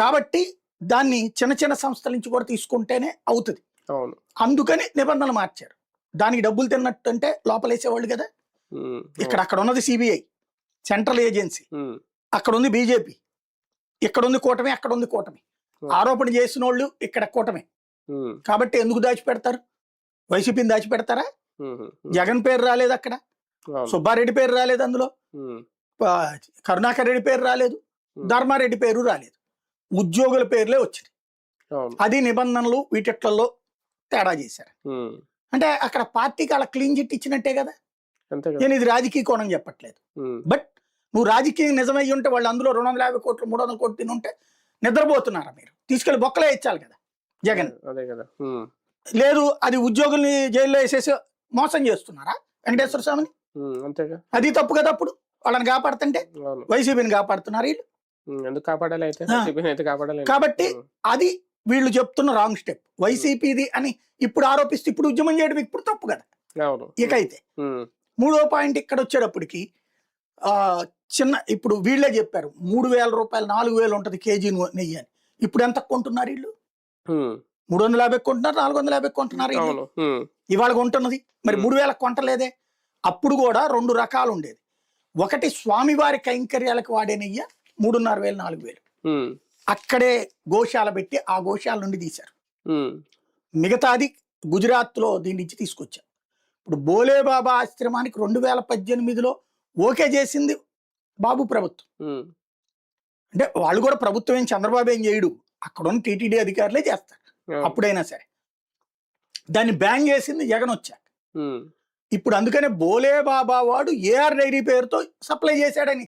కాబట్టి దాన్ని చిన్న చిన్న సంస్థల నుంచి కూడా తీసుకుంటేనే అవుతుంది. అవును. అందుకని నిబంధనలు మార్చారు. దానికి డబ్బులు తిన్నట్టు అంటే లోపలేసేవాళ్ళు కదా. ఇక్కడ అక్కడ ఉన్నది సిబిఐ సెంట్రల్ ఏజెన్సీ అక్కడ ఉంది బీజేపీ ఇక్కడ ఉంది కూటమి అక్కడ ఉంది కూటమి. ఆరోపణ చేసిన వాళ్ళు ఇక్కడ కూటమి. కాబట్టి ఎందుకు దాచిపెడతారు? వైసీపీని దాచిపెడతారా? జగన్ పేరు రాలేదు అక్కడ. సుబ్బారెడ్డి పేరు రాలేదు అందులో. కరుణాకర్ రెడ్డి పేరు రాలేదు. ధర్మారెడ్డి పేరు రాలేదు. ఉద్యోగుల పేర్లే వచ్చినాయి. అవును, అది నిబంధనలు వీటిట్లలో తేడా చేశారు. అంటే అక్కడ పార్టీకి అలా క్లీన్ చిట్ ఇచ్చినట్టే కదా? నేను ఇది రాజకీయ కోణం చెప్పట్లేదు. బట్ నువ్వు రాజకీయం నిజమై ఉంటే వాళ్ళు అందులో రెండు వందల యాభై కోట్లు మూడు వందల కోట్లు తిని ఉంటే నిద్రపోతున్నారా మీరు? తీసుకెళ్ళి బొక్కలే ఇచ్చాలి కదా జగన్. అదే కదా. ఉమ్, లేదు అది ఉద్యోగుల్ని జైల్లో వేసేసి మోసం చేస్తున్నారా వెంకటేశ్వర స్వామిని? అంతేగా. అది తప్పు కదా అప్పుడు? వాళ్ళని కాపాడుతుంటే? వైసీపీని కాపాడుతున్నారు వీళ్ళు. ఎందుకు కాపాడాలి అయితే ఆ. సిబిఐని అయితే కాపాడాలి కాబట్టి అది వీళ్ళు చెప్తున్న రాంగ్ స్టెప్. వైసీపీది అని ఇప్పుడు ఆరోపిస్తే ఇప్పుడు ఉద్యమం చేయడం ఇప్పుడు తప్పు కదా. అవును. ఇక అయితే ఉమ్, మూడో పాయింట్ ఇక్కడ వచ్చేటప్పటికి ఆ చిన్న ఇప్పుడు వీళ్ళే చెప్పారు మూడు వేల రూపాయలు నాలుగు వేలు ఉంటుంది కేజీ నెయ్యి అని. ఇప్పుడు ఎంత కొంటున్నారు వీళ్ళు? మూడు వందల యాభై కొంటున్నారు నాలుగు వందల యాభై కొంటున్నారు ఇవాళ కొంటున్నది. మరి. మూడు వేల కొంటలేదే. అప్పుడు కూడా రెండు రకాలు ఉండేది. ఒకటి స్వామివారి కైంకర్యాలకు వాడే నెయ్యి మూడున్నర వేలు నాలుగు వేలు. అక్కడే గోశాల పెట్టి ఆ గోశాల నుండి తీశారు. మిగతాది గుజరాత్లో దీని నుంచి తీసుకొచ్చారు. ఇప్పుడు బోలే బాబా ఆశ్రమానికి రెండు వేల పద్దెనిమిదిలో ఓకే చేసింది బాబు ప్రభుత్వం. అంటే వాళ్ళు కూడా ప్రభుత్వం ఏం చంద్రబాబు ఏం చేయడు. అక్కడ ఉన్న టీటీడీ అధికారులే చేస్తారు. అప్పుడైనా సరే. దాన్ని బ్యాన్ చేసింది జగన్ వచ్చాక. ఇప్పుడు అందుకనే బోలే బాబా వాడు ఏఆర్ డైరీ పేరుతో సప్లై చేశాడని.